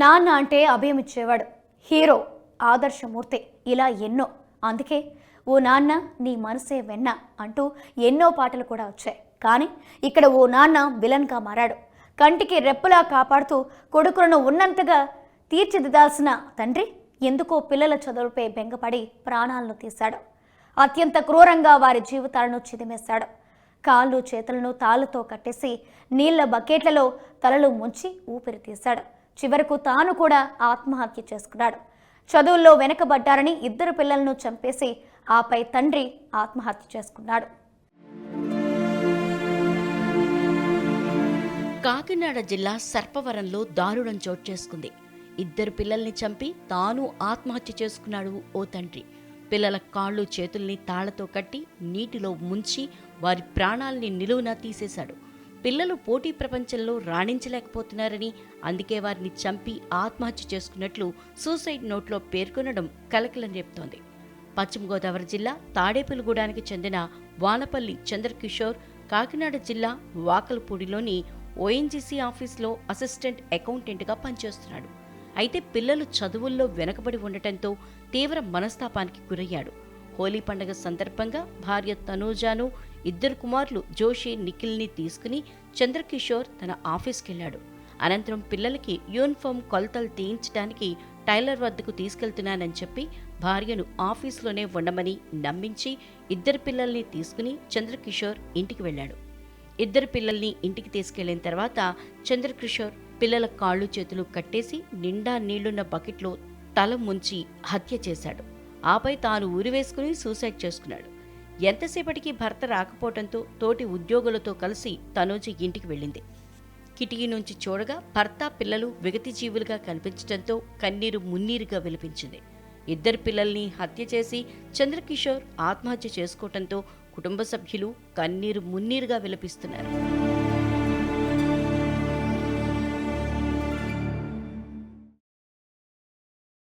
నాన్న అంటే అభయం ఇచ్చేవాడు. హీరో ఆదర్శమూర్తి ఇలా ఎన్నో. అందుకే ఓ నాన్న నీ మనసే వెన్న అంటూ ఎన్నో పాటలు కూడా వచ్చాయి. కానీ ఇక్కడ ఓ నాన్న విలన్గా మారాడు. కంటికి రెప్పలా కాపాడుతూ కొడుకులను ఉన్నంతగా తీర్చిదిద్దాల్సిన తండ్రి ఎందుకో పిల్లల చదువులపై బెంగపడి ప్రాణాలను తీశాడు. అత్యంత క్రూరంగా వారి జీవితాలను చిదిమేశాడు. కాళ్ళు చేతులను తాళ్ళతో కట్టేసి నీళ్ళ బకెట్లలో తలలు ముంచి ఊపిరి తీశాడు. చివరకు తాను కూడా ఆత్మహత్య చేసుకున్నాడు. చదువుల్లో వెనకబడ్డారని ఇద్దరు పిల్లలను చంపేసి ఆపై తండ్రి ఆత్మహత్య చేసుకున్నాడు. కాకినాడ జిల్లా సర్పవరంలో దారుణం చోటు చేసుకుంది. ఇద్దరు పిల్లల్ని చంపి తాను ఆత్మహత్య చేసుకున్నాడు ఓ తండ్రి. పిల్లల కాళ్ళు చేతుల్ని తాళ్ళతో కట్టి నీటిలో ముంచి వారి ప్రాణాల్ని నిలువున తీసేశాడు. పిల్లలు పోటీ ప్రపంచంలో రాణించలేకపోతున్నారని అందుకే వారిని చంపి ఆత్మహత్య చేసుకున్నట్లు సూసైడ్ నోట్లో పేర్కొనడం కలకలం రేపుతోంది. పశ్చిమ గోదావరి జిల్లా తాడేపల్లిగూడానికి చెందిన వానపల్లి చంద్రకిషోర్ కాకినాడ జిల్లా వాకలపూడిలోని ఓఎన్జీసీ ఆఫీస్లో అసిస్టెంట్ అకౌంటెంట్గా పనిచేస్తున్నాడు. అయితే పిల్లలు చదువుల్లో వెనకబడి ఉండటంతో తీవ్ర మనస్తాపానికి గురయ్యాడు. హోలీ పండుగ సందర్భంగా భార్య తనూజాను ఇద్దరు కుమారులు జోషి నిఖిల్ని తీసుకుని చంద్రకిషోర్ తన ఆఫీస్కెళ్ళాడు అనంతరం పిల్లలకి యూనిఫామ్ కొలతలు తీయించడానికి టైలర్ వద్దకు తీసుకెళ్తున్నానని చెప్పి భార్యను ఆఫీసులోనే ఉండమని నమ్మించి ఇద్దరు పిల్లల్ని తీసుకుని చంద్రకిషోర్ ఇంటికి వెళ్ళాడు. ఇద్దరు పిల్లల్ని ఇంటికి తీసుకెళ్ళిన తర్వాత చంద్రకిషోర్ పిల్లల కాళ్ళు చేతులు కట్టేసి నిండా నీళ్ళున్న బకెట్లో తల ముంచి హత్య చేశాడు. ఆపై తాను ఊరివేసుకుని సూసైడ్ చేసుకున్నాడు. ఎంతసేపటికి భర్త రాకపోవడంతో తోటి ఉద్యోగులతో కలిసి తనూజి ఇంటికి వెళ్ళింది. కిటికీ నుంచి చూడగా భర్త పిల్లలు విగతి జీవులుగా కనిపించడంతో కన్నీరు మున్నీరుగా వినిపించింది ఇద్దరు పిల్లల్ని హత్య చేసి చంద్రకిషోర్ ఆత్మహత్య చేసుకోవడంతో కుటుంబ సభ్యులు కన్నీరు మున్నీరుగా విలపిస్తున్నారు.